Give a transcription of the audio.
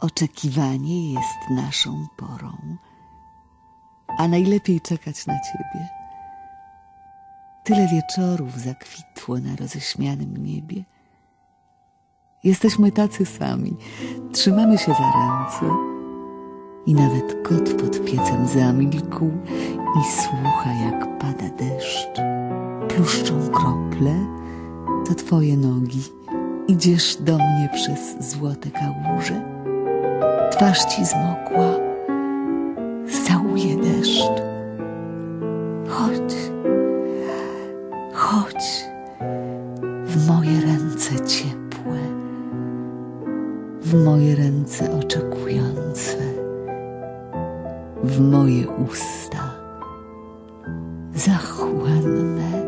Oczekiwanie jest naszą porą, a najlepiej czekać na ciebie. Tyle wieczorów zakwitło na roześmianym niebie. Jesteśmy tacy sami, trzymamy się za ręce i nawet kot pod piecem zamilkł i słucha, jak pada deszcz. Pluszczą krople, to twoje nogi. Idziesz do mnie przez złote kałuże. Twarz ci zmokła, całuje deszcz. Chodź, chodź. W moje ręce ciepłe, w moje ręce oczekujące, w moje usta zachłanne